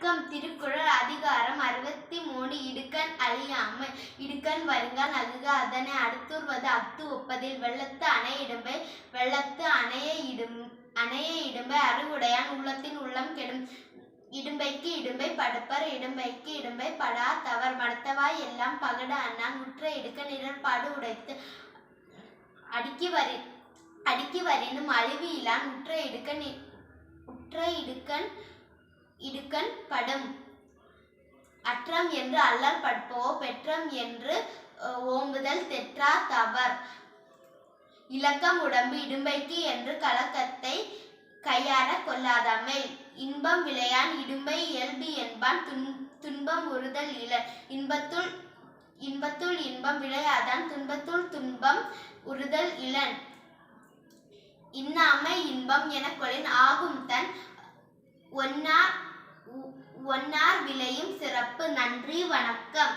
வணக்கம். திருக்குறள் அதிகாரம் அறுபத்தி மூணு இடுக்கண் அழியாமை இடுக்கண் வருங்கால் அழுக அதனை அடுத்துருவது அத்து ஒப்பதில். வெள்ளத்து அணை இடும்பை வெள்ளத்து அணைய இடும் அணைய இடும்பை அறிவுடையான் உள்ளத்தின் உள்ளம் கெடும் இடும்பைக்கு இடும்பை படுப்பர் இடும்பைக்கு இடும்பை படா தவர். மடத்தவாய் எல்லாம் பகட அண்ணான். முற்ற இடுக்க நிழற்பாடு உடைத்து அடுக்கி வரி அடுக்கி வரினும் அழிவு இலான். உற்ற இடுக்க நி- உற்ற இடுக்கன் இடுக்கண் படும். அற்றம் என்று அல்லல் படுப்போ பெற்றம் என்று ஓம்புதல் தெற்றா தவர். இலக்கம் உடம்பு இடும்பைக்கு என்று கலக்கத்தை கையார கொள்ளாதாமை இன்பம் விளையான் இடும்பை இயல்பு என்பான் துன் துன்பம் உறுதல் இல இன்பத்துள் இன்பத்துள் இன்பம் விளையாதான் துன்பத்துள் துன்பம் உறுதல் இளன் இன்னாமை இன்பம் எனக் கொளின் ஆகும் தன் ஒன்னா ஒன்னார் விளையும் சிறப்பு. நன்றி வணக்கம்.